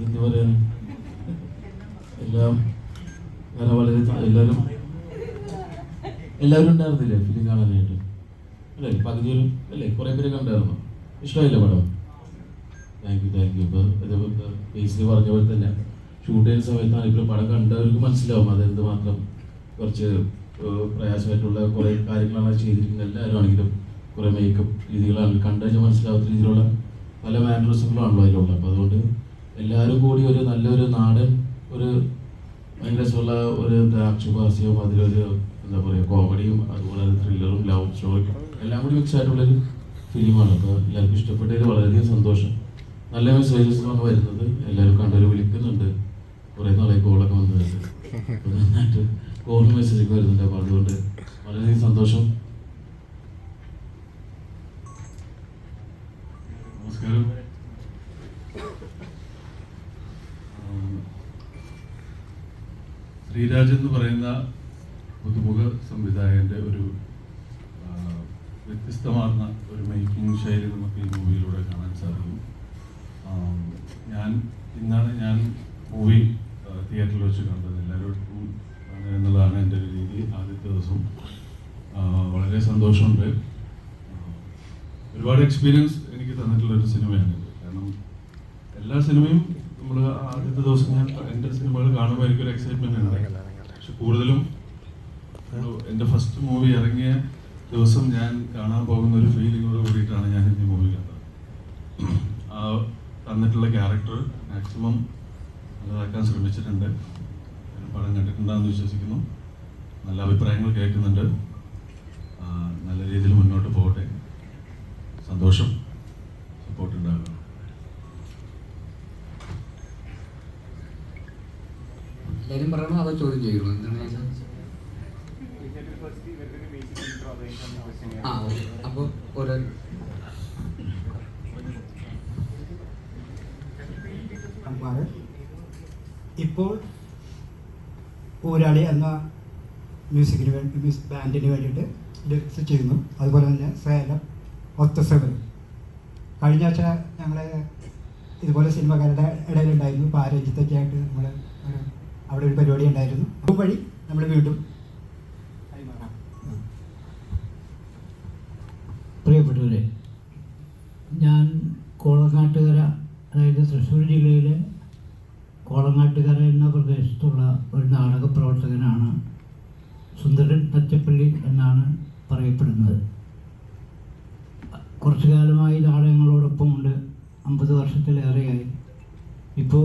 എന്ത് പറയാൻ എല്ലാം ഞാൻ വളരെ എല്ലാവരും എല്ലാവരും ഉണ്ടായിരുന്നില്ലേ? ഫിലിം കാണാനായിട്ട്. അല്ലേ? പകുതിയിൽ അല്ലേ? കുറേ പേര് കണ്ടായിരുന്നു ഇഷ്ടമായില്ല പടം? താങ്ക് യു താങ്ക് യു ഇപ്പോൾ ബേസിൽ പറഞ്ഞ പോലെ തന്നെ ഷൂട്ട് ചെയ്യുന്ന സമയത്താണ് ഇപ്പോൾ പടം കണ്ടവർക്ക് മനസ്സിലാവും അതെന്ത് മാത്രം കുറച്ച് പ്രയാസമായിട്ടുള്ള കുറേ കാര്യങ്ങളാണ് ചെയ്തിരിക്കുന്നത്. എല്ലാവരും ആണെങ്കിലും കുറേ മേക്കപ്പ് രീതികളാണ് കണ്ടുകഴിഞ്ഞാൽ മനസ്സിലാവാത്ത രീതിയിലുള്ള പല മാനറിസങ്ങളാണല്ലോ അതിലുള്ള അപ്പോൾ അതുകൊണ്ട് എല്ലാവരും കൂടി ഒരു നല്ലൊരു നാടൻ ഒരു രസമുള്ള ഒരു ആക്ഷേപാസ്യവും അതിലൊരു എന്താ പറയുക കോമഡിയും അതുപോലെ ത്രില്ലറും ലവ് സ്റ്റോറിയും എല്ലാം കൂടി മിക്സ് ആയിട്ടുള്ളൊരു ഫിലിമാണ് അപ്പോൾ എല്ലാവർക്കും ഇഷ്ടപ്പെട്ടതിൽ വളരെയധികം സന്തോഷം. നല്ല മെസ്സേജസ് ആണ് വരുന്നത്. എല്ലാവരും കണ്ടവർ വിളിക്കുന്നുണ്ട്. കുറേ നാളെ കോളൊക്കെ വന്നിട്ടുണ്ട്. നന്നായിട്ട് കോൾ മെസ്സേജൊക്കെ വരുന്നുണ്ട്. അപ്പോൾ അതുകൊണ്ട് വളരെയധികം സന്തോഷം. ശ്രീരാജ് എന്ന് പറയുന്ന പുതുമുഖ സംവിധായകന്റെ ഒരു വ്യത്യസ്തമാർന്ന ഒരു മേക്കിംഗ് ശൈലി നമുക്ക് ഈ മൂവിയിലൂടെ കാണാൻ സാധിക്കും. ഞാൻ ഇന്നാണ് ഞാൻ മൂവി തിയേറ്ററിൽ വെച്ച് കണ്ടത്. എല്ലാവരോടും എന്നുള്ളതാണ് എന്റെ ഒരു രീതി. ആദ്യത്തെ ദിവസം വളരെ സന്തോഷമുണ്ട്. ഒരുപാട് എക്സ്പീരിയൻസ് എനിക്ക് തന്നിട്ടുള്ള ഒരു സിനിമയാണ് കാരണം എല്ലാ സിനിമയും നമ്മൾ ആദ്യത്തെ ദിവസം ഞാൻ എന്റെ സിനിമകൾ കാണുമ്പോൾ ഒരു എക്സൈറ്റ്മെന്റ് ഉണ്ട്. പക്ഷെ കൂടുതലും എന്റെ ഫസ്റ്റ് മൂവി ഇറങ്ങിയ ദിവസം ഞാൻ കാണാൻ പോകുന്ന ഒരു ഫീലിങ്ങോട് കൂടിയിട്ടാണ് ഞാൻ ഈ മൂവി കണ്ടത്. ആ തന്നിട്ടുള്ള ക്യാരക്ടർ മാക്സിമം നല്ലതാക്കാൻ ശ്രമിച്ചിട്ടുണ്ട്. പടം കണ്ടിട്ടുണ്ടെന്ന് വിശ്വസിക്കുന്നു. നല്ല അഭിപ്രായങ്ങൾ കേൾക്കുന്നുണ്ട്. എല്ലാവരും പറയണോ അതോ ചോദ്യം ചെയ്യണോ? എന്താണ്? ആ അപ്പോൾ ഓരോ ഇപ്പോൾ ഊരാളി എന്ന മ്യൂസിക്കിന് വേണ്ടി ബാൻഡിന് വേണ്ടിയിട്ട് ലിറിക്സ് ചെയ്യുന്നു. അതുപോലെ തന്നെ സേലം സെവൻ കഴിഞ്ഞ ആഴ്ച ഞങ്ങളെ ഇതുപോലെ സിനിമക്കാരുടെ ഇടയിലുണ്ടായിരുന്നു. പാരജിത്തൊക്കെ ആയിട്ട് നമ്മൾ അവിടെ ഒരു പരിപാടി ഉണ്ടായിരുന്നു. അപ്പോൾ വഴി നമ്മൾ വീണ്ടും പ്രിയപ്പെട്ടവരെ ഞാൻ കോളങ്ങാട്ടുകര അതായത് തൃശ്ശൂർ ജില്ലയിലെ കോളങ്ങാട്ടുകര എന്ന പ്രദേശത്തുള്ള ഒരു നാടക പ്രവർത്തകനാണ് സുന്ദരൻ തച്ചപ്പള്ളി എന്നാണ് പറയപ്പെടുന്നത്. കുറച്ചു കാലമായി നാടകങ്ങളോടൊപ്പമുണ്ട്. അമ്പത് വർഷത്തിലേറെയായി. ഇപ്പോൾ